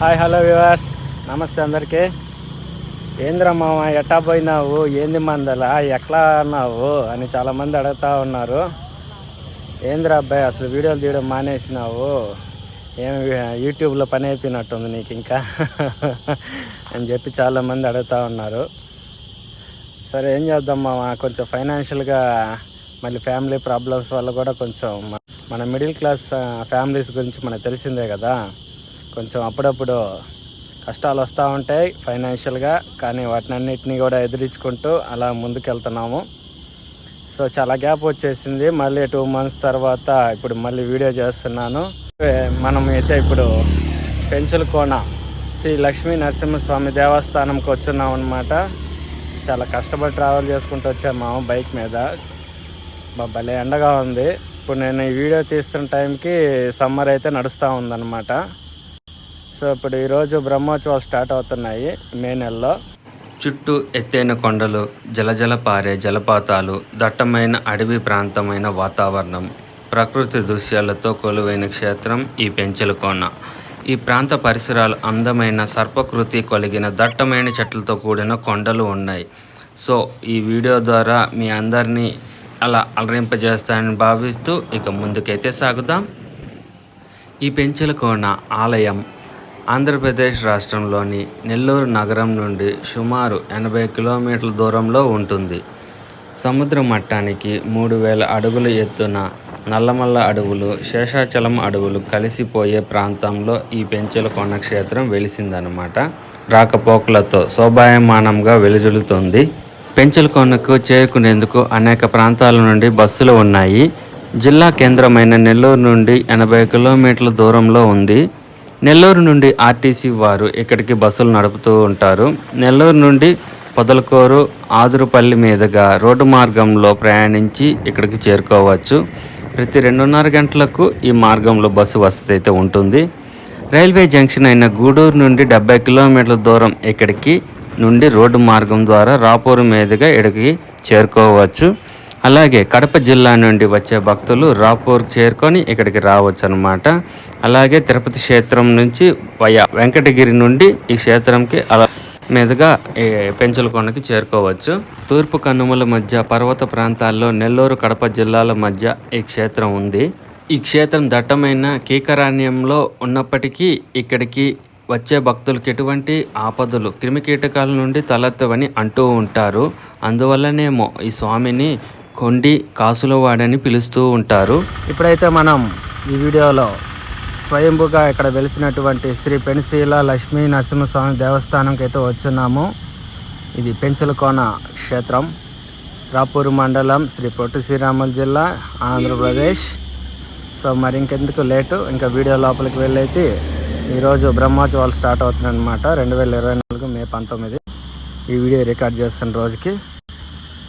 Hi hello వివాస్ నమస్తే అందరికీ. ఏంద్రా మామ ఎట్టా పోయినావు? ఏంది మందల? ఎట్లా అన్నావు? అని చాలామంది అడుగుతా ఉన్నారు. ఏంద్రా అబ్బాయి అసలు వీడియోలు తీయడం మానేసినావు? ఏం యూట్యూబ్లో పని అయిపోయినట్టుంది నీకు ఇంకా? అని చెప్పి చాలామంది అడుగుతా ఉన్నారు. సరే ఏం చేద్దాం మామ కొంచెం ఫైనాన్షియల్గా మళ్ళీ ఫ్యామిలీ ప్రాబ్లమ్స్ వల్ల కూడా కొంచెం మన మిడిల్ క్లాస్ ఫ్యామిలీస్ గురించి మనకు తెలిసిందే కదా? కొంచెం అప్పుడప్పుడు కష్టాలు వస్తూ ఉంటాయి ఫైనాన్షియల్గా కానీ వాటిని అన్నిటినీ కూడా ఎదిరించుకుంటూ అలా ముందుకెళ్తున్నాము. సో చాలా గ్యాప్ వచ్చేసింది. మళ్ళీ టూ మంత్స్ తర్వాత ఇప్పుడు మళ్ళీ వీడియో చేస్తున్నాను. మనం అయితే ఇప్పుడు పెంచుల కోణ శ్రీ లక్ష్మీ నరసింహస్వామి దేవస్థానంకి వచ్చున్నాం అనమాట చాలా కష్టపడి ట్రావెల్ చేసుకుంటూ వచ్చాము బైక్ మీద. భలే ఎండగా ఉంది. ఇప్పుడు నేను ఈ వీడియో తీస్తున్న టైంకి సమ్మర్ అయితే నడుస్తూ ఉందన్నమాట. సో ఇప్పుడు ఈరోజు బ్రహ్మోత్సవాలు స్టార్ట్ అవుతున్నాయి మే నెలలో. చుట్టూ ఎత్తైన కొండలు జలజల పారే జలపాతాలు దట్టమైన అడవి ప్రాంతమైన వాతావరణం ప్రకృతి దృశ్యాలతో కొలువైన క్షేత్రం ఈ పెంచెలకోన ఈ ప్రాంత పరిసరాలు అందమైన సర్పకృతి కలిగిన దట్టమైన చెట్లతో కూడిన కొండలు ఉన్నాయి. సో ఈ వీడియో ద్వారా మీ అందరినీ అలా అలరింపజేస్తానని భావిస్తూ ఇక ముందుకైతే సాగుదాం. ఈ పెంచెలకోన ఆలయం ఆంధ్రప్రదేశ్ రాష్ట్రంలోని నెల్లూరు నగరం నుండి సుమారు ఎనభై కిలోమీటర్ల దూరంలో ఉంటుంది. సముద్ర మట్టానికి మూడు వేల అడుగుల ఎత్తున నల్లమల్ల అడవులు శేషాచలం అడవులు కలిసిపోయే ప్రాంతంలో ఈ పెంచెలకొండ క్షేత్రం వెలిసిందనమాట రాకపోకలతో శోభాయమానంగా వెలుజులుతుంది పెంచెలకొండకు చేరుకునేందుకు అనేక ప్రాంతాల నుండి బస్సులు ఉన్నాయి. జిల్లా కేంద్రమైన నెల్లూరు నుండి ఎనభై కిలోమీటర్ల దూరంలో ఉంది. నెల్లూరు నుండి ఆర్టీసీ వారు ఇక్కడికి బస్సులు నడుపుతూ ఉంటారు. నెల్లూరు నుండి పొదలకూరు ఆదురుపల్లి మీదుగా రోడ్డు మార్గంలో ప్రయాణించి ఇక్కడికి చేరుకోవచ్చు. ప్రతి రెండున్నర గంటలకు ఈ మార్గంలో బస్సు వసతి అయితే ఉంటుంది. రైల్వే జంక్షన్ అయిన గూడూరు నుండి డెబ్బై కిలోమీటర్ల దూరం ఇక్కడికి నుండి రోడ్డు మార్గం ద్వారా రాపూరు మీదుగా ఇక్కడికి చేరుకోవచ్చు. అలాగే కడప జిల్లా నుండి వచ్చే భక్తులు రాపూర్ చేరుకొని ఇక్కడికి రావచ్చు అనమాట అలాగే తిరుపతి క్షేత్రం నుంచి వయా వెంకటగిరి నుండి ఈ క్షేత్రంకి అలా మీదుగా ఈ పెంచలకొండకి చేరుకోవచ్చు. తూర్పు కనుమల మధ్య పర్వత ప్రాంతాల్లో నెల్లూరు కడప జిల్లాల మధ్య ఈ క్షేత్రం ఉంది. ఈ క్షేత్రం దట్టమైన కీకరాణ్యంలో ఉన్నప్పటికీ ఇక్కడికి వచ్చే భక్తులకు ఎటువంటి ఆపదలు క్రిమికీటకాల నుండి తలెత్తవని అంటూ ఉంటారు. అందువల్లనేమో ఈ స్వామిని కొండి కాసులవాడని పిలుస్తూ ఉంటారు. ఇప్పుడైతే మనం ఈ వీడియోలో స్వయంభుగా ఇక్కడ వెలిసినటువంటి శ్రీ పెనుశీల లక్ష్మీ నరసింహస్వామి దేవస్థానంకి అయితే వచ్చున్నాము. ఇది పెంచులకోన క్షేత్రం. రాపూరు మండలం శ్రీ పొట్టి శ్రీరాములు జిల్లా ఆంధ్రప్రదేశ్. సో మరి ఇంకెందుకు లేటు ఇంకా వీడియో లోపలికి వెళ్ళైతే ఈరోజు బ్రహ్మోత్సవాలు స్టార్ట్ అవుతుందన్నమాట రెండు వేల ఇరవై నాలుగు మే పంతొమ్మిది. ఈ వీడియో రికార్డ్ చేస్తున్న రోజుకి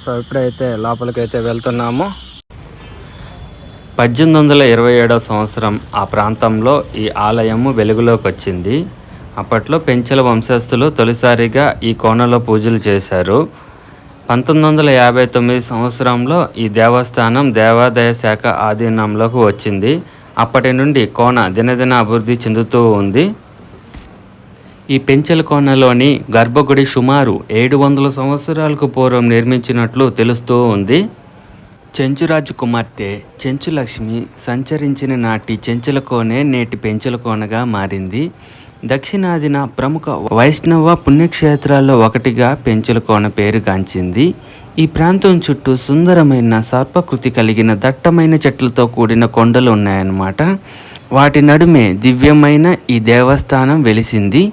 సో ఇప్పుడైతే లోపలికి అయితే వెళ్తున్నాము. పద్దెనిమిది వందల ఇరవై ఏడవ సంవత్సరం ఆ ప్రాంతంలో ఈ ఆలయము వెలుగులోకి వచ్చింది అప్పట్లో పెంచల వంశస్థులు తొలిసారిగా ఈ కోణలో పూజలు చేశారు. పంతొమ్మిది వందల యాభై తొమ్మిది సంవత్సరంలో ఈ దేవస్థానం దేవాదాయ శాఖ ఆధీనంలోకి వచ్చింది. అప్పటి నుండి కోన దినదిన అభివృద్ధి చెందుతూ ఉంది. ఈ పెంచలకోనలోని గర్భగుడి సుమారు ఏడు వందల సంవత్సరాలకు పూర్వం నిర్మించినట్లు తెలుస్తూ ఉంది. చెంచురాజు కుమార్తె చెంచులక్ష్మి సంచరించిన నాటి చెంచులకోనే నేటి పెంచలకోనగా మారింది. దక్షిణాదిన ప్రముఖ వైష్ణవ పుణ్యక్షేత్రాల్లో ఒకటిగా పెంచులకోన పేరుగాంచింది ఈ ప్రాంతం చుట్టూ సుందరమైన సర్పకృతి కలిగిన దట్టమైన చెట్లతో కూడిన కొండలు ఉన్నాయన్నమాట. వాటి నడుమే దివ్యమైన ఈ దేవస్థానం వెలిసింది.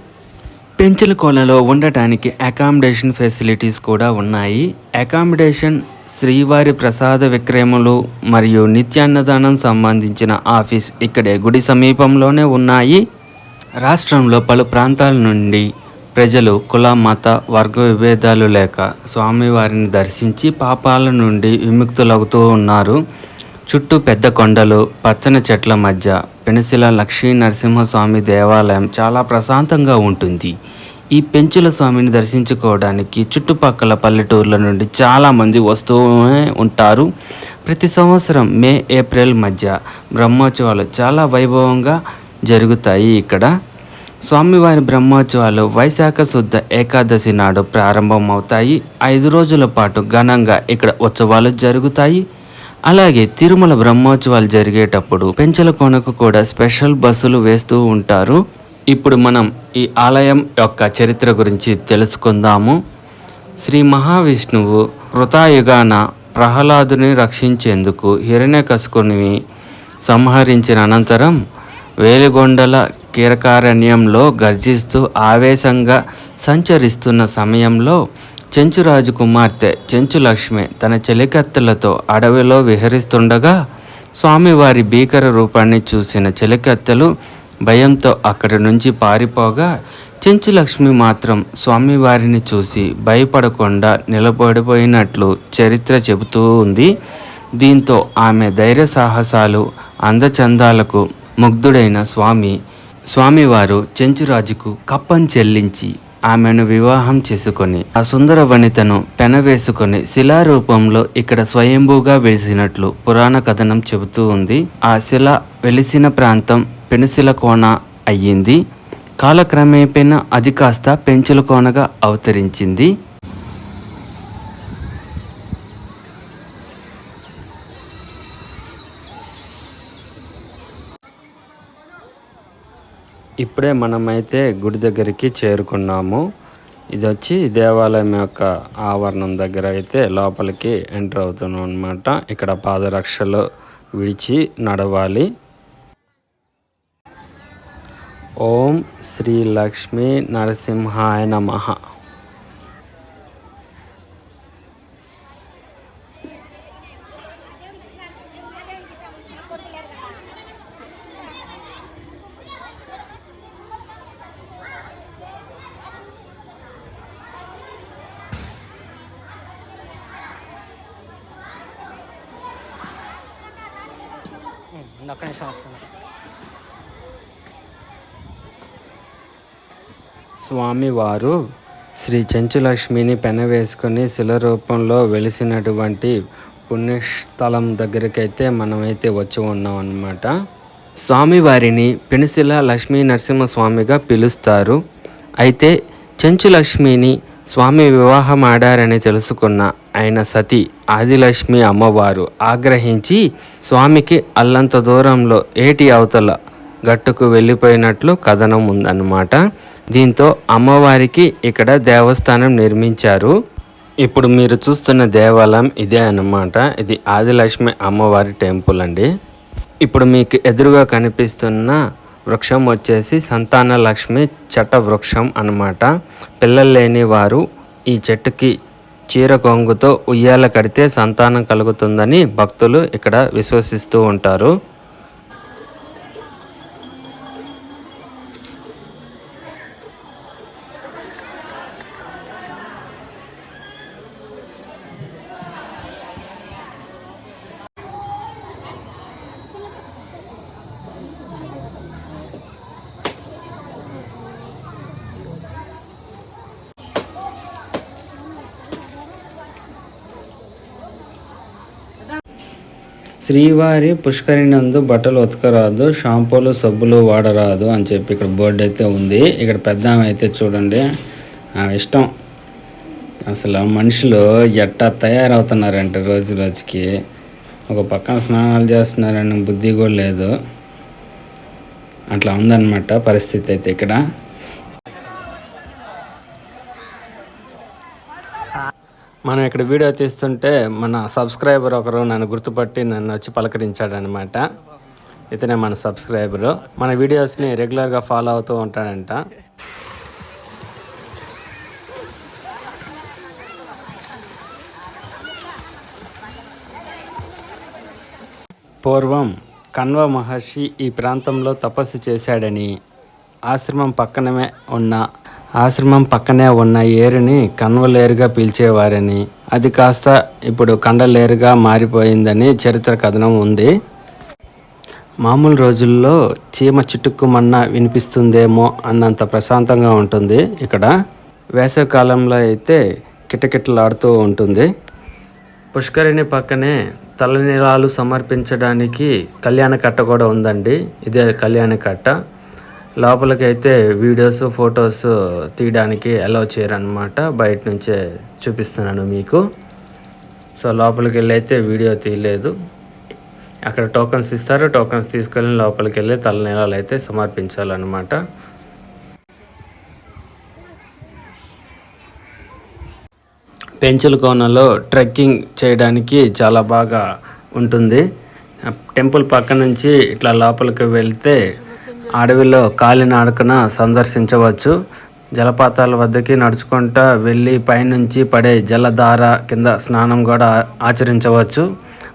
పెంచలకోనలో ఉండటానికి అకామిడేషన్ ఫెసిలిటీస్ కూడా ఉన్నాయి. అకామిడేషన్ శ్రీవారి ప్రసాద విక్రయములు మరియు నిత్యాన్నదానం సంబంధించిన ఆఫీస్ ఇక్కడే గుడి సమీపంలోనే ఉన్నాయి. రాష్ట్రంలో పలు ప్రాంతాల నుండి ప్రజలు కుల మత వర్గ విభేదాలు లేక స్వామివారిని దర్శించి పాపాల నుండి విముక్తులవుతూ ఉన్నారు. చుట్టూ పెద్ద కొండలు పచ్చని చెట్ల మధ్య పెనుసిల లక్ష్మీ నరసింహస్వామి దేవాలయం చాలా ప్రశాంతంగా ఉంటుంది. ఈ పెంచుల స్వామిని దర్శించుకోవడానికి చుట్టుపక్కల పల్లెటూర్ల నుండి చాలామంది వస్తూనే ఉంటారు. ప్రతి సంవత్సరం మే ఏప్రిల్ మధ్య బ్రహ్మోత్సవాలు చాలా వైభవంగా జరుగుతాయి ఇక్కడ. స్వామివారి బ్రహ్మోత్సవాలు వైశాఖ శుద్ధ ఏకాదశి నాడు ప్రారంభమవుతాయి. ఐదు రోజుల పాటు ఘనంగా ఇక్కడ ఉత్సవాలు జరుగుతాయి. అలాగే తిరుమల బ్రహ్మోత్సవాలు జరిగేటప్పుడు పెంచల కొనకు కూడా స్పెషల్ బస్సులు వేస్తూ ఉంటారు. ఇప్పుడు మనం ఈ ఆలయం యొక్క చరిత్ర గురించి తెలుసుకుందాము. శ్రీ మహావిష్ణువు కృతాయుగాన ప్రహ్లాదుని రక్షించేందుకు హిరణ్యకసుకుని సంహరించిన అనంతరం వేలిగొండల కీరకారణ్యంలో గర్జిస్తూ ఆవేశంగా సంచరిస్తున్న సమయంలో చెంచురాజు కుమార్తె చెంచు లక్ష్మి తన చెలికత్తెలతో అడవిలో విహరిస్తుండగా స్వామివారి భీకర రూపాన్ని చూసిన చెలికత్తెలు భయంతో అక్కడి నుంచి పారిపోగా చెంచు లక్ష్మి మాత్రం స్వామివారిని చూసి భయపడకుండా నిలబడిపోయినట్లు చరిత్ర చెబుతూ ఉంది. దీంతో ఆమె ధైర్య సాహసాలు అందచందాలకు ముగ్ధుడైన స్వామి స్వామివారు చెంచురాజుకు కప్పం చెల్లించి ఆమెను వివాహం చేసుకొని ఆ సుందర వనితను పెనవేసుకొని శిలారూపంలో ఇక్కడ స్వయంభూగా వెలిసినట్లు పురాణ కథనం చెబుతూ ఉంది. ఆ శిల వెలిసిన ప్రాంతం పెనుశిల కోణ అయ్యింది. కాలక్రమేపైన అది కాస్త పెంచుల కోనగా అవతరించింది. ఇప్పుడే మనమైతే గుడి దగ్గరికి చేరుకున్నాము. ఇది వచ్చి దేవాలయం యొక్క ఆవరణం దగ్గర అయితే లోపలికి ఎంటర్ అవుతున్నాం అనమాట ఇక్కడ పాదరక్షలు విడిచి నడవాలి. ఓం శ్రీ లక్ష్మీ నరసింహాయ నమ. ఒక్క నిమిషం వస్తాను స్వామివారు శ్రీ చెంచులక్ష్మిని పెనవేసుకొని శిల రూపంలో వెలిసినటువంటి పుణ్యస్థలం దగ్గరికైతే మనమైతే వచ్చి ఉన్నాం అన్నమాట. స్వామివారిని పెనుశిల లక్ష్మీ నరసింహస్వామిగా పిలుస్తారు. అయితే చెంచులక్ష్మిని స్వామి వివాహం ఆడారని తెలుసుకున్న అయిన సతి ఆదిలక్ష్మి అమ్మవారు ఆగ్రహించి స్వామికి అల్లంత దూరంలో ఏటి అవతల గట్టుకు వెళ్ళిపోయినట్లు కథనం ఉందన్నమాట. దీంతో అమ్మవారికి ఇక్కడ దేవస్థానం నిర్మించారు. ఇప్పుడు మీరు చూస్తున్న దేవాలయం ఇదే అన్నమాట. ఇది ఆదిలక్ష్మి అమ్మవారి టెంపుల్ అండి. ఇప్పుడు మీకు ఎదురుగా కనిపిస్తున్న వృక్షం వచ్చేసి సంతాన లక్ష్మి చట్ట వృక్షం అన్నమాట. పిల్లలు లేని వారు ఈ చెట్టుకి చీర కొంగుతో ఉయ్యాల కడితే సంతానం కలుగుతుందని భక్తులు ఇక్కడ విశ్వసిస్తూ ఉంటారు. శ్రీవారి పుష్కరినందు బట్టలు ఉతకరాదు షాంపూలు సబ్బులు వాడరాదు అని చెప్పి ఇక్కడ బోర్డు అయితే ఉంది. ఇక్కడ పెద్ద ఆమె అయితే చూడండి. ఆమె ఇష్టం. అసలు మనుషులు ఎట్టా తయారవుతున్నారంటే రోజు రోజుకి. ఒక పక్కన స్నానాలు చేస్తున్నారని బుద్ధి కూడా లేదు. అట్లా ఉందన్నమాట పరిస్థితి అయితే ఇక్కడ. మనం ఇక్కడ వీడియో తీస్తుంటే మన సబ్స్క్రైబర్ ఒకరు నన్ను గుర్తుపట్టి నన్ను వచ్చి పలకరించాడనమాట. ఇతనే మన సబ్స్క్రైబరు. మన వీడియోస్ని రెగ్యులర్గా ఫాలో అవుతూ ఉంటాడంట. పూర్వం కన్వ మహర్షి ఈ ప్రాంతంలో తపస్సు చేశాడని ఆశ్రమం పక్కనమే ఉన్న ఆశ్రమం పక్కనే ఉన్న ఏరుని కన్వలేరుగా పిలిచేవారని. అది కాస్త ఇప్పుడు కండలేరుగా మారిపోయిందని చరిత్ర కథనం ఉంది. మామూలు రోజుల్లో చీమ చిటుక్కుమన్న వినిపిస్తుందేమో అన్నంత ప్రశాంతంగా ఉంటుంది ఇక్కడ. వేసవికాలంలో అయితే కిటకిటలాడుతూ ఉంటుంది. పుష్కరిణి పక్కనే తలనీలాలు సమర్పించడానికి కళ్యాణ కట్ట కూడా ఉందండి. ఇదే కళ్యాణ కట్ట లోపలికి అయితే వీడియోస్ ఫొటోస్ తీయడానికి అలౌ చేయరనమాట బయట నుంచే చూపిస్తున్నాను మీకు. సో లోపలికి వెళ్ళి అయితే వీడియో తీయలేదు. అక్కడ టోకన్స్ ఇస్తారు. టోకన్స్ తీసుకెళ్ళి లోపలికి వెళ్ళి తలనీలాలు అయితే సమర్పించాలన్నమాట. పెంచుల కోనలో ట్రెక్కింగ్ చేయడానికి చాలా బాగా ఉంటుంది. టెంపుల్ పక్క నుంచి ఇట్లా లోపలికి వెళ్తే అడవిలో కాలినడకన సందర్శించవచ్చు. జలపాతాల వద్దకి నడుచుకుంటా వెళ్ళి పైనుంచి పడే జలధార కింద స్నానం కూడా ఆచరించవచ్చు.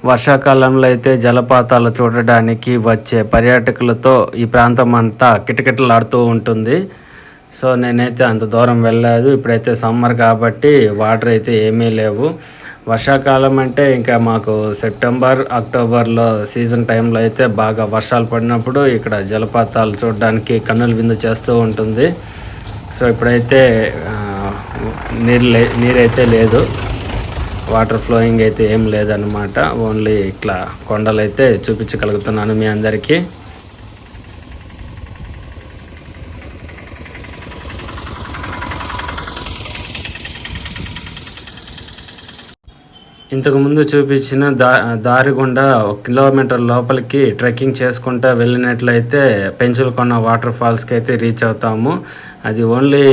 వర్షాకాలంలో అయితే జలపాతాలు చూడడానికి వచ్చే పర్యాటకులతో ఈ ప్రాంతం అంతా కిటకిటలాడుతూ ఉంటుంది. సో నేనైతే అంత దూరం వెళ్ళలేదు. ఇప్పుడైతే సమ్మర్ కాబట్టి వాటర్ అయితే ఏమీ లేవు. వర్షాకాలం అంటే ఇంకా మాకు సెప్టెంబర్ అక్టోబర్లో సీజన్ టైంలో అయితే బాగా వర్షాలు పడినప్పుడు ఇక్కడ జలపాతాలు చూడడానికి కన్నుల విందు చేస్తూ ఉంటుంది. సో ఇప్పుడైతే నీరు లే నీరైతే లేదు. వాటర్ ఫ్లోయింగ్ అయితే ఏం లేదన్నమాట. ఓన్లీ ఇట్లా కొండలైతే చూపించగలుగుతున్నాను మీ అందరికీ. ఇంతకుముందు చూపించిన దా దారి గుండా ఒక కిలోమీటర్ లోపలికి ట్రెక్కింగ్ చేసుకుంటా వెళ్ళినట్లయితే పెంచులకొన్న వాటర్ ఫాల్స్కి అయితే రీచ్ అవుతాము. అది ఓన్లీ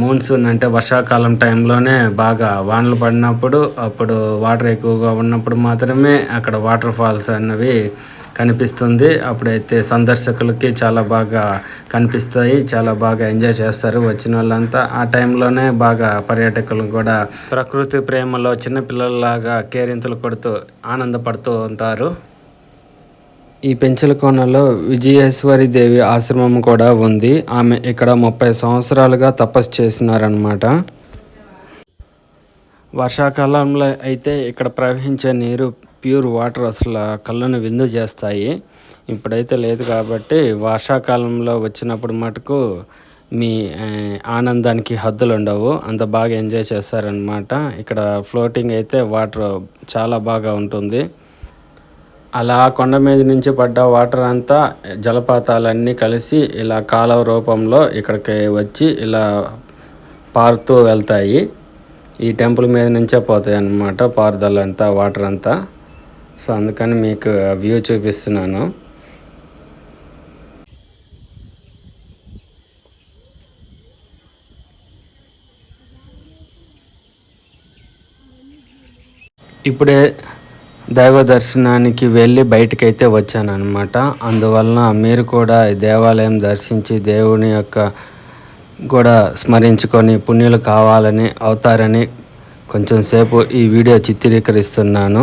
మూన్సూన్ అంటే వర్షాకాలం టైంలోనే బాగా వానలు పడినప్పుడు అప్పుడు వాటర్ ఎక్కువగా ఉన్నప్పుడు మాత్రమే అక్కడ వాటర్ ఫాల్స్ అన్నవి కనిపిస్తుంది. అప్పుడైతే సందర్శకులకి చాలా బాగా కనిపిస్తాయి. చాలా బాగా ఎంజాయ్ చేస్తారు వచ్చిన వాళ్ళంతా. ఆ టైంలోనే బాగా పర్యాటకులు కూడా ప్రకృతి ప్రేమలో చిన్నపిల్లలలాగా కేరింతలు కొడుతూ ఆనందపడుతూ ఉంటారు. ఈ పెంచలకోనలో విజయేశ్వరి దేవి ఆశ్రమం కూడా ఉంది. ఆమె ఇక్కడ ముప్పై సంవత్సరాలుగా తపస్సు చేసినారనమాట వర్షాకాలంలో అయితే ఇక్కడ ప్రవహించే నీరు ప్యూర్ వాటర్ అసలు కళ్ళను విందు చేస్తాయి. ఇప్పుడైతే లేదు కాబట్టి వర్షాకాలంలో వచ్చినప్పుడు మటుకు మీ ఆనందానికి హద్దులు ఉండవు. అంత బాగా ఎంజాయ్ చేస్తారనమాట ఇక్కడ ఫ్లోటింగ్ అయితే వాటర్ చాలా బాగా ఉంటుంది. అలా కొండ మీద నుంచి పడ్డ వాటర్ అంతా జలపాతాలన్నీ కలిసి ఇలా కాలువ రూపంలో ఇక్కడికి వచ్చి ఇలా పారుతూ వెళ్తాయి. ఈ టెంపుల్ మీద నుంచే పోతాయి అన్నమాట పారుదల అంతా వాటర్ అంతా సో అందుకని మీకు వ్యూ చూపిస్తున్నాను. ఇప్పుడే దైవ దర్శనానికి వెళ్ళి బయటకైతే వచ్చాను అనమాట అందువలన మీరు కూడా దేవాలయం దర్శించి దేవుని యొక్క కూడా స్మరించుకొని పుణ్యులు కావాలని అవుతారని కొంచెం సేపు ఈ వీడియో చిత్రీకరిస్తున్నాను.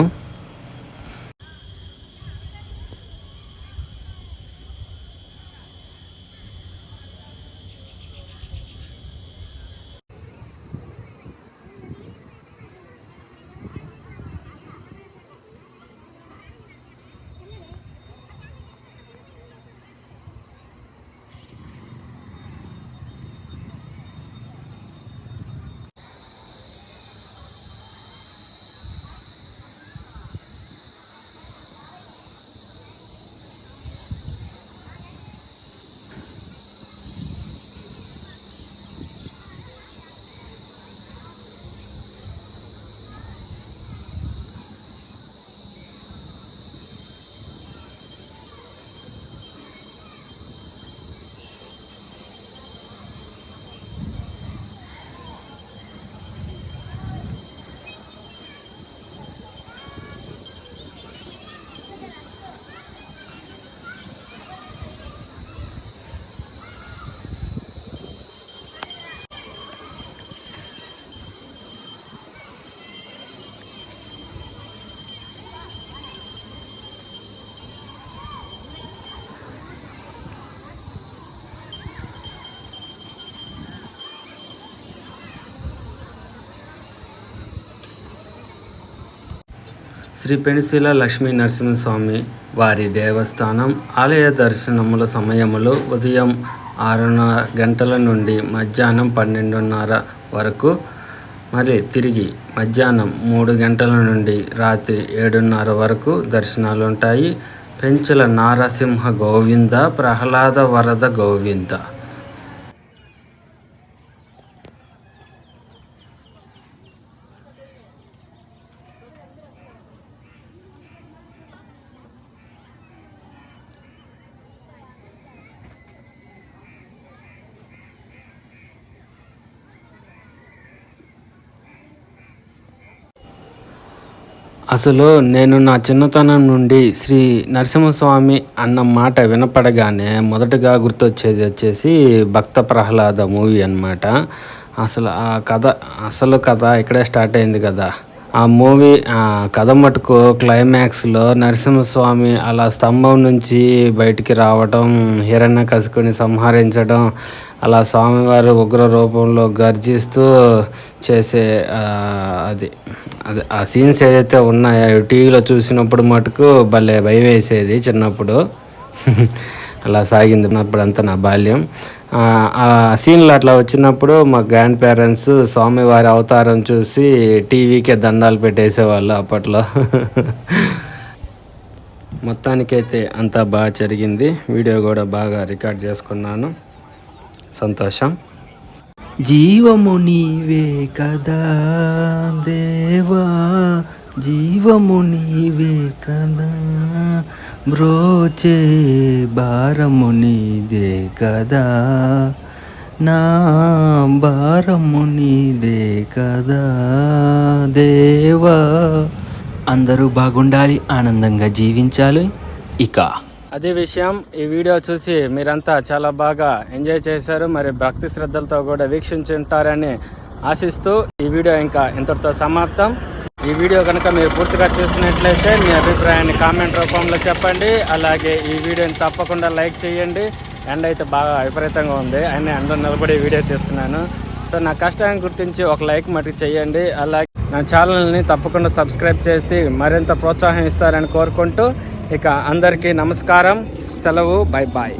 శ్రీ పెనుశీల లక్ష్మీ నరసింహస్వామి వారి దేవస్థానం ఆలయ దర్శనముల సమయములో ఉదయం ఆరున్నర గంటల నుండి మధ్యాహ్నం పన్నెండున్నర వరకు. మరి తిరిగి మధ్యాహ్నం మూడు గంటల నుండి రాత్రి ఏడున్నర వరకు దర్శనాలు ఉంటాయి పెంచల నారసింహ గోవింద ప్రహ్లాద వరద గోవింద. అసలు నేను నా చిన్నతనం నుండి శ్రీ నరసింహస్వామి అన్న మాట వినపడగానే మొదటగా గుర్తొచ్చేది వచ్చేసి భక్త ప్రహ్లాద మూవీ అన్నమాట. అసలు ఆ కథ అసలు కథ ఇక్కడే స్టార్ట్ అయింది కదా. ఆ మూవీ ఆ కథ మటుకు క్లైమాక్స్లో నరసింహస్వామి అలా స్తంభం నుంచి బయటికి రావడం హిరణ్య కసుకుని సంహరించడం అలా స్వామివారు ఉగ్ర రూపంలో గర్జిస్తూ చేసే అది అదే ఆ సీన్స్ ఏదైతే ఉన్నాయో టీవీలో చూసినప్పుడు మటుకు భలే భయం వేసేది చిన్నప్పుడు. అలా సాగింది ఉన్నప్పుడు అంతా నా బాల్యం. ఆ, ఆ సీన్లు అట్లా వచ్చినప్పుడు మా గ్రాండ్ పేరెంట్స్ స్వామివారి అవతారం చూసి టీవీకే దండాలు పెట్టేసేవాళ్ళు అప్పట్లో. మొత్తానికైతే అంతా బాగా జరిగింది. వీడియో కూడా బాగా రికార్డ్ చేసుకున్నాను. సంతోషం. జీవము నీవే కదా దేవా. జీవము నీవే కదా. బ్రోచే భారము నీదే కదా. నా భారము నీదే కదా దేవా. అందరూ బాగుండాలి ఆనందంగా జీవించాలి. ఇక అదే విషయం ఈ వీడియో చూసి మీరంతా చాలా బాగా ఎంజాయ్ చేశారు మరి భక్తి శ్రద్ధలతో కూడా వీక్షించుంటారని ఆశిస్తూ ఈ వీడియో ఇంకా ఇంతటితో సమాప్తం. ఈ వీడియో కనుక మీరు పూర్తిగా చూసినట్లయితే మీ అభిప్రాయాన్ని కామెంట్ రూపంలో చెప్పండి. అలాగే ఈ వీడియోని తప్పకుండా లైక్ చేయండి. ఎండ అయితే బాగా విపరీతంగా ఉంది. అని ఎండ నిలబడి వీడియో తీస్తున్నాను. సో నా కష్టాన్ని గుర్తించి ఒక లైక్ మటుకు చేయండి. అలాగే నా ఛానల్ని తప్పకుండా సబ్స్క్రైబ్ చేసి మరింత ప్రోత్సాహం ఇస్తారని కోరుకుంటూ ఇక అందరికీ నమస్కారం సెలవు బై బాయ్